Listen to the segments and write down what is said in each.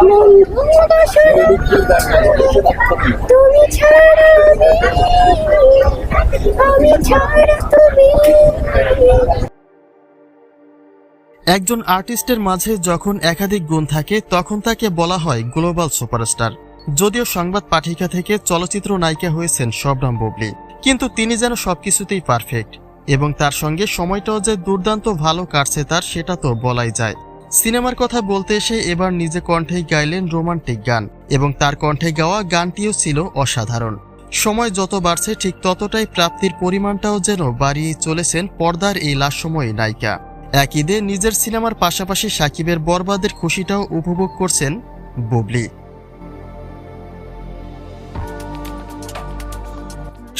তুমি একজন আর্টিস্টের মাঝে যখন একাধিক গুণ থাকে, তখন তাকে বলা হয় গ্লোবাল সুপারস্টার। যদিও সংবাদ পাঠিকা থেকে চলচ্চিত্র নায়িকা হয়েছেন শবনম বুবলি, কিন্তু তিনি যেন সবকিছুতেই পারফেক্ট এবং তার সঙ্গে সময়টাও যে দুর্দান্ত ভালো কাটছে তার, সেটা তো বলাই যায়। সিনেমার কথা বলতে এসে এবার নিজে কণ্ঠেই গাইলেন রোমান্টিক গান, এবং তার কণ্ঠে গাওয়া গানটিও ছিল অসাধারণ। সময় যত বাড়ছে, ঠিক ততটাই প্রাপ্তির পরিমাণটাও যেন বাড়িয়ে চলেছেন পর্দার এই লাশময়ী নায়িকা। এক ঈদে নিজের সিনেমার পাশাপাশি সাকিবের বরবাদের খুশিটাও উপভোগ করছেন বুবলি।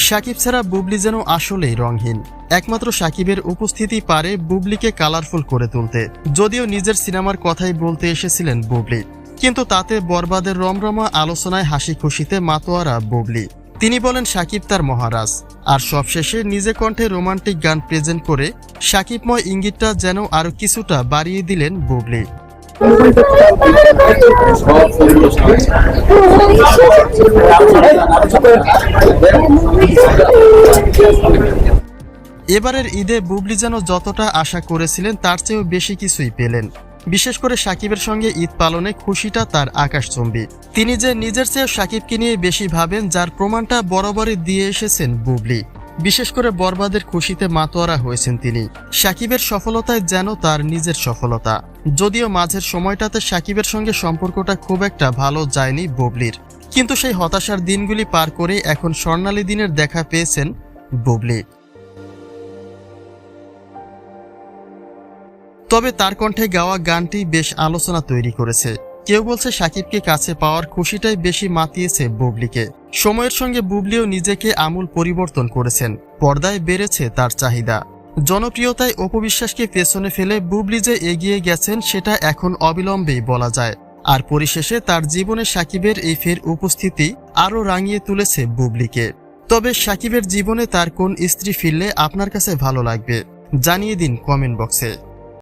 সাকিব ছাড়া বুবলি যেন আসলেই রংহীন একমাত্র সাকিবের উপস্থিতি পারে বুবলিকে কালারফুল করে তুলতে। যদিও নিজের সিনেমার কথাই বলতে এসেছিলেন বুবলি। কিন্তু তাতে বরবাদের রমরমা আলোচনায় হাসি খুশিতে মাতোয়ারা বুবলি। তিনি বলেন, সাকিব তার মহারাজ। আর সবশেষে নিজে কণ্ঠে রোমান্টিক গান প্রেজেন্ট করে, সাকিবময় ইঙ্গিতটা যেন আরও কিছুটা বাড়িয়ে দিলেন বুবলি। এবারের ঈদে বুবলি যেন যতটা আশা করেছিলেন, তার চেয়েও বেশি কিছুই পেলেন। বিশেষ করে সাকিবের সঙ্গে ঈদ পালনে খুশিটা তার আকাশচম্বী। তিনি যে নিজের চেয়ে সাকিবকে নিয়ে বেশি ভাবেন, যার প্রমাণটা বরাবরই দিয়ে এসেছেন বুবলি। বিশেষ করে বরবাদের খুশিতে মাতোয়ারা হয়েছেন তিনি। সাকিবের সফলতায় যেন তার নিজের সফলতা। যদিও মাঝের সময়টাতে সাকিবের সঙ্গে সম্পর্কটা খুব একটা ভালো যায়নি বুবলির। কিন্তু সেই হতাশার দিনগুলি পার করে এখন স্বর্ণালী দিনের দেখা পেয়েছেন বুবলি। তবে তার কণ্ঠে গাওয়া গানটি বেশ আলোচনা তৈরি করেছে। কেউ বলছে সাকিবকে কাছে পাওয়ার খুশিটাই বেশি মাতিয়েছে বুবলিকে। সময়ের সঙ্গে বুবলিও নিজেকে আমূল পরিবর্তন করেছেন। পর্দায় বেড়েছে তার চাহিদা। জনপ্রিয়তায় অপবিশ্বাসকে পেছনে ফেলে বুবলি যে এগিয়ে গেছেন সেটা এখন অবিলম্বেই বলা যায়। আর পরিশেষে তার জীবনে সাকিবের এই ফের উপস্থিতি আরও রাঙিয়ে তুলেছে বুবলিকে। তবে সাকিবের জীবনে তার কোন স্ত্রী ফিরলে আপনার কাছে ভালো লাগবে? জানিয়ে দিন কমেন্ট বক্সে।